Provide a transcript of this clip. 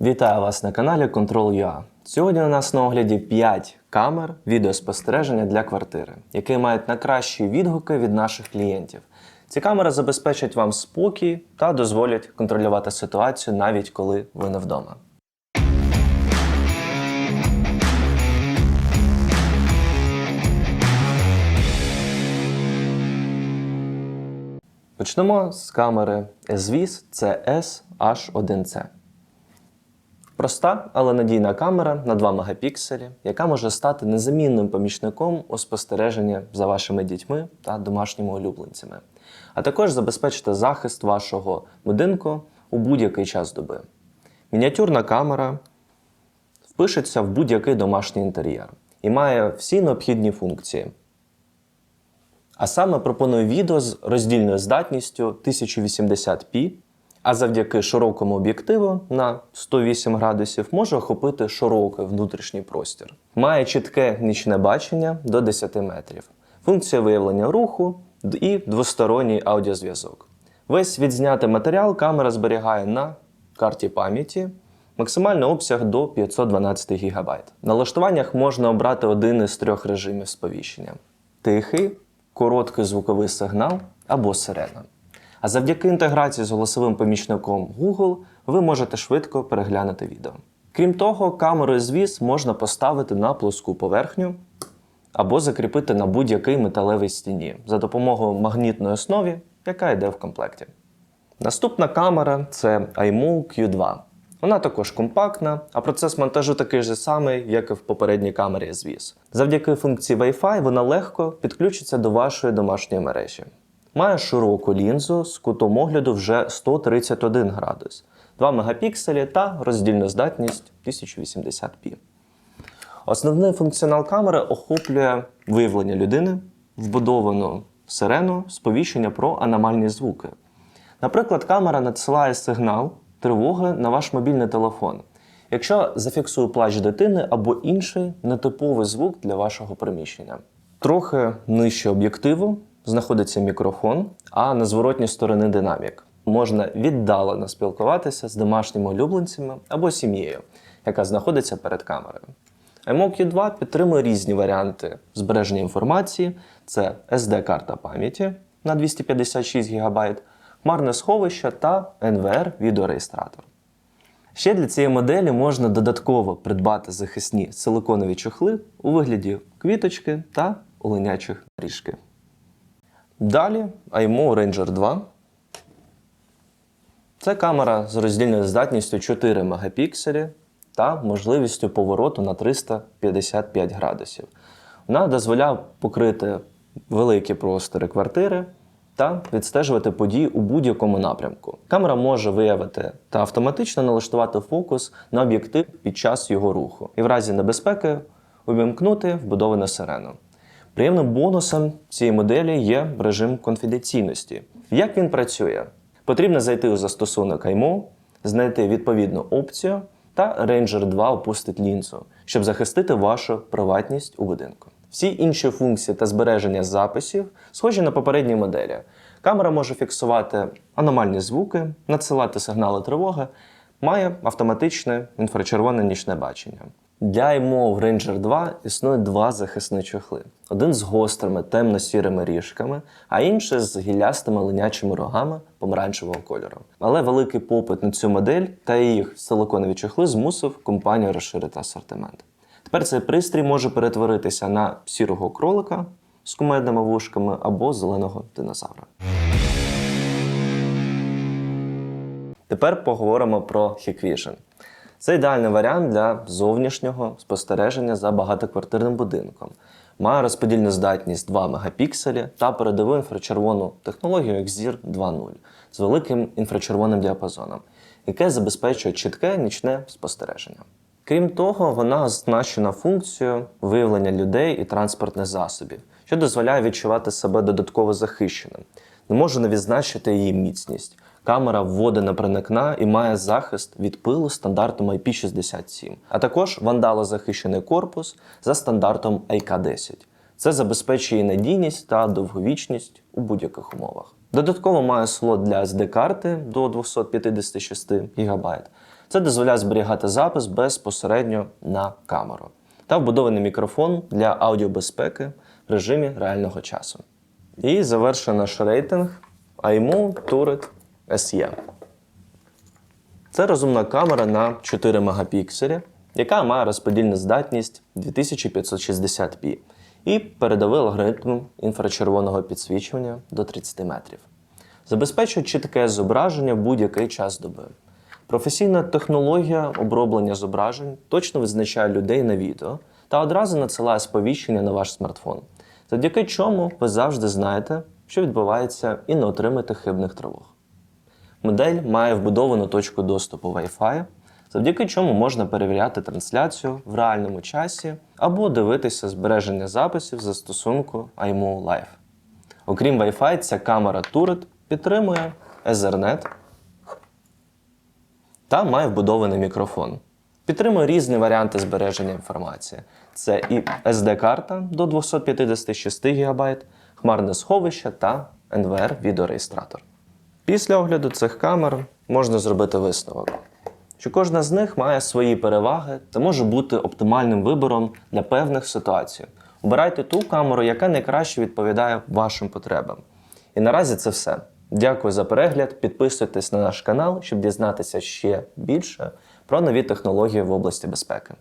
Вітаю вас на каналі Control.ua. Сьогодні у нас на огляді 5 камер відеоспостереження для квартири, які мають найкращі відгуки від наших клієнтів. Ці камери забезпечать вам спокій та дозволять контролювати ситуацію навіть коли ви не вдома. Почнемо з камери SVIS CS H1C. Проста, але надійна камера на 2 мегапікселі, яка може стати незамінним помічником у спостереженні за вашими дітьми та домашніми улюбленцями, а також забезпечити захист вашого будинку у будь-який час доби. Мініатюрна камера впишеться в будь-який домашній інтер'єр і має всі необхідні функції. А саме пропоную відео з роздільною здатністю 1080p, а завдяки широкому об'єктиву на 108 градусів може охопити широкий внутрішній простір. Має чітке нічне бачення до 10 метрів, функція виявлення руху і двосторонній аудіозв'язок. Весь відзнятий матеріал камера зберігає на карті пам'яті. Максимальний обсяг до 512 ГБ. В налаштуваннях можна обрати один із трьох режимів сповіщення: тихий, короткий звуковий сигнал або сирена. А завдяки інтеграції з голосовим помічником Google ви можете швидко переглянути відео. Крім того, камеру звіз можна поставити на плоску поверхню або закріпити на будь-якій металевій стіні за допомогою магнітної основи, яка йде в комплекті. Наступна камера це iMO Q2. Вона також компактна, а процес монтажу такий же самий, як і в попередній камері звіз. Завдяки функції Wi-Fi вона легко підключиться до вашої домашньої мережі. Має широку лінзу з кутом огляду вже 131 градус, 2 мегапікселі та роздільну здатність 1080p. Основний функціонал камери охоплює виявлення людини, вбудовану сирену, сповіщення про аномальні звуки. Наприклад, камера надсилає сигнал тривоги на ваш мобільний телефон, якщо зафіксує плач дитини або інший нетиповий звук для вашого приміщення. Трохи нижче об'єктиву знаходиться мікрофон, а на зворотній стороні динамік. Можна віддалено спілкуватися з домашніми улюбленцями або сім'єю, яка знаходиться перед камерою. iMO Q2 підтримує різні варіанти збереження інформації: це SD-карта пам'яті на 256 ГБ, хмарне сховище та NVR відеореєстратор. Ще для цієї моделі можна додатково придбати захисні силиконові чохли у вигляді квіточки та оленячих ріжки. Далі iMO Ranger 2. Це камера з роздільною здатністю 4 мегапікселі та можливістю повороту на 355 градусів. Вона дозволяє покрити великі простори квартири та відстежувати події у будь-якому напрямку. Камера може виявити та автоматично налаштувати фокус на об'єктив під час його руху і в разі небезпеки увімкнути вбудовану сирену. Приємним бонусом цієї моделі є режим конфіденційності. Як він працює? Потрібно зайти у застосунок iMO, знайти відповідну опцію, та Ranger 2 опустить лінзу, щоб захистити вашу приватність у будинку. Всі інші функції та збереження записів схожі на попередні моделі. Камера може фіксувати аномальні звуки, надсилати сигнали тривоги, має автоматичне інфрачервоне нічне бачення. Для iMO Ranger 2 існує два захисні чохли: один з гострими темно-сірими ріжками, а інший з гілястими ленячими рогами помаранчевого кольору. Але великий попит на цю модель та їх силиконові чохли змусив компанію розширити асортимент. Тепер цей пристрій може перетворитися на сірого кролика з кумедними вушками або зеленого динозавра. Тепер поговоримо про Hikvision. Це ідеальний варіант для зовнішнього спостереження за багатоквартирним будинком. Має розподільну здатність 2 мегапікселі та передову інфрачервону технологію XZIR 2.0 з великим інфрачервоним діапазоном, яке забезпечує чітке нічне спостереження. Крім того, вона оснащена функцією виявлення людей і транспортних засобів, що дозволяє відчувати себе додатково захищеним. Не можу не відзначити її міцність. Камера водонепроникна і має захист від пилу стандартом IP67, а також вандалозахищений корпус за стандартом IK10. Це забезпечує надійність та довговічність у будь-яких умовах. Додатково має слот для SD-карти до 256 ГБ Це дозволяє зберігати запис безпосередньо на камеру та вбудований мікрофон для аудіобезпеки в режимі реального часу. І завершує наш рейтинг iMO Turret SE. Це розумна камера на 4 мегапікселі, яка має розподільну здатність 2560p і передовий алгоритм інфрачервоного підсвічування до 30 метрів. Забезпечує чітке зображення в будь-який час доби. Професійна технологія оброблення зображень точно визначає людей на відео та одразу надсилає сповіщення на ваш смартфон, завдяки чому ви завжди знаєте, що відбувається, і не отримаєте хибних тривог. Модель має вбудовану точку доступу Wi-Fi, завдяки чому можна перевіряти трансляцію в реальному часі або дивитися збереження записів застосунку iMovie Live. Окрім Wi-Fi, ця камера Turret підтримує Ethernet та має вбудований мікрофон. Підтримує різні варіанти збереження інформації. Це і SD-карта до 256 ГБ, хмарне сховище та NVR відеореєстратор. Після огляду цих камер можна зробити висновок, що кожна з них має свої переваги та може бути оптимальним вибором для певних ситуацій. Обирайте ту камеру, яка найкраще відповідає вашим потребам. І наразі це все. Дякую за перегляд. Підписуйтесь на наш канал, щоб дізнатися ще більше про нові технології в області безпеки.